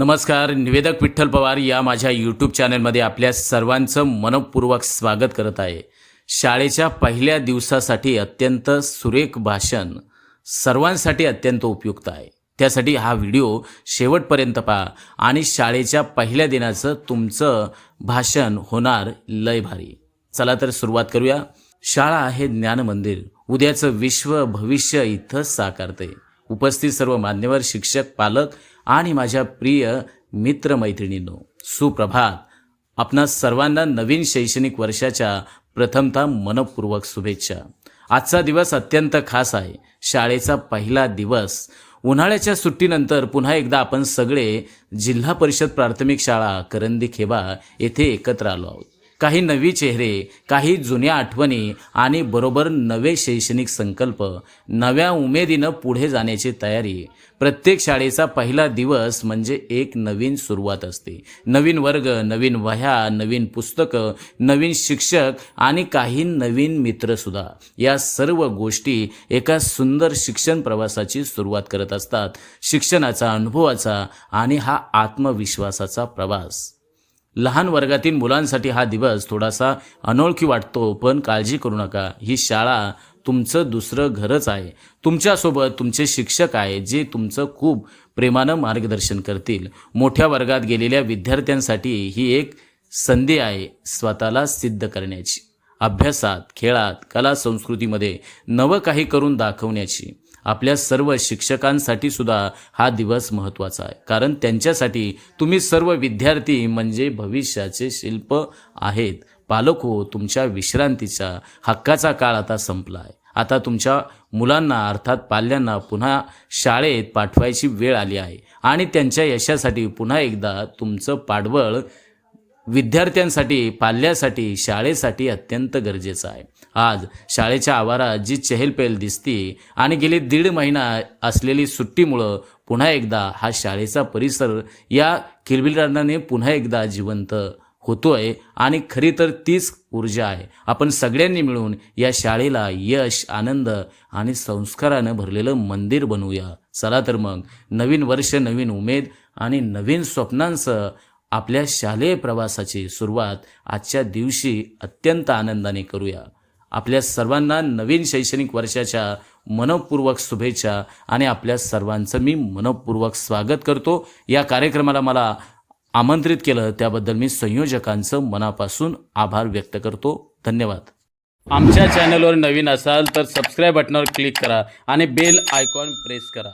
नमस्कार निवेदक विठ्ठल पवार या माझ्या यूट्यूब चॅनलमध्ये आपल्या सर्वांचं मनपूर्वक स्वागत करत आहे. शाळेच्या पहिल्या दिवसासाठी अत्यंत सुरेख भाषण सर्वांसाठी अत्यंत उपयुक्त आहे. त्यासाठी हा व्हिडिओ शेवटपर्यंत पहा आणि शाळेच्या पहिल्या दिनाचं तुमचं भाषण होणार लय भारी. चला तर सुरुवात करूया. शाळा आहे ज्ञान मंदिर. उद्याचं विश्व भविष्य इथं साकारते. उपस्थित सर्व मान्यवर शिक्षक पालक आणि माझ्या प्रिय मित्रमैत्रिणींनो सुप्रभात. आपणा सर्वांना नवीन शैक्षणिक वर्षाच्या प्रथमतः मनपूर्वक शुभेच्छा. आजचा दिवस अत्यंत खास आहे. शाळेचा पहिला दिवस. उन्हाळ्याच्या सुट्टीनंतर पुन्हा एकदा आपण सगळे जिल्हा परिषद प्राथमिक शाळा करंदी खेबा येथे एकत्र आलो आहोत. काही नवी चेहरे काही जुन्या आठवणी आणि बरोबर नवे शैक्षणिक संकल्प नव्या उमेदीनं पुढे जाण्याची तयारी. प्रत्येक शाळेचा पहिला दिवस म्हणजे एक नवीन सुरुवात असते. नवीन वर्ग नवीन वह्या नवीन पुस्तकं नवीन शिक्षक आणि काही नवीन मित्रसुद्धा या सर्व गोष्टी एका सुंदर शिक्षण प्रवासाची सुरुवात करत असतात. शिक्षणाचा अनुभवाचा आणि हा आत्मविश्वासाचा प्रवास. लहान वर्गातील मुलांसाठी हा दिवस थोडासा अनोळखी वाटतो पण काळजी करू नका. ही शाळा तुमचं दुसरं घरच आहे. तुमच्यासोबत तुमचे शिक्षक आहे जे तुमचं खूप प्रेमानं मार्गदर्शन करतील. मोठ्या वर्गात गेलेल्या विद्यार्थ्यांसाठी ही एक संधी आहे स्वतःला सिद्ध करण्याची. अभ्यासात खेळात कला संस्कृतीमध्ये नवं काही करून दाखवण्याची. आपल्या सर्व शिक्षकांसाठी सुद्धा हा दिवस महत्त्वाचा आहे. कारण त्यांच्यासाठी तुम्ही सर्व विद्यार्थी म्हणजे भविष्याचे शिल्प आहेत. पालक हो तुमच्या विश्रांतीचा हक्काचा काळ आता संपला आहे. आता तुमच्या मुलांना अर्थात पाल्यांना पुन्हा शाळेत पाठवायची वेळ आली आहे. आणि त्यांच्या यशासाठी पुन्हा एकदा तुमचं पाठबळ विद्यार्थ्यांसाठी पाल्यासाठी शाळेसाठी अत्यंत गरजेचं आहे. आज शाळेच्या आवारात जी चहलपहल दिसते आणि गेली दीड महिना असलेली सुट्टीमुळं पुन्हा एकदा हा शाळेचा परिसर या किलबिलाटाने पुन्हा एकदा जिवंत होतोय आणि खरी तर तीच ऊर्जा आहे. आपण सगळ्यांनी मिळून या शाळेला यश आनंद आणि संस्कारानं भरलेलं मंदिर बनवूया. चला तर मग नवीन वर्ष नवीन उमेद आणि नवीन स्वप्नांसह आपल्या शालेय प्रवासाची सुरुवात आजच्या दिवशी अत्यंत आनंदाने करूया. आपल्या सर्वांना नवीन शैक्षणिक वर्षाच्या मनपूर्वक शुभेच्छा आणि आपल्या सर्वांचं मी मनपूर्वक स्वागत करतो. या कार्यक्रमाला मला आमंत्रित केलं त्याबद्दल मी संयोजकांचं मनापासून आभार व्यक्त करतो. धन्यवाद. आमच्या चॅनलवर नवीन असाल तर सबस्क्राईब बटनावर क्लिक करा आणि बेल आयकॉन प्रेस करा.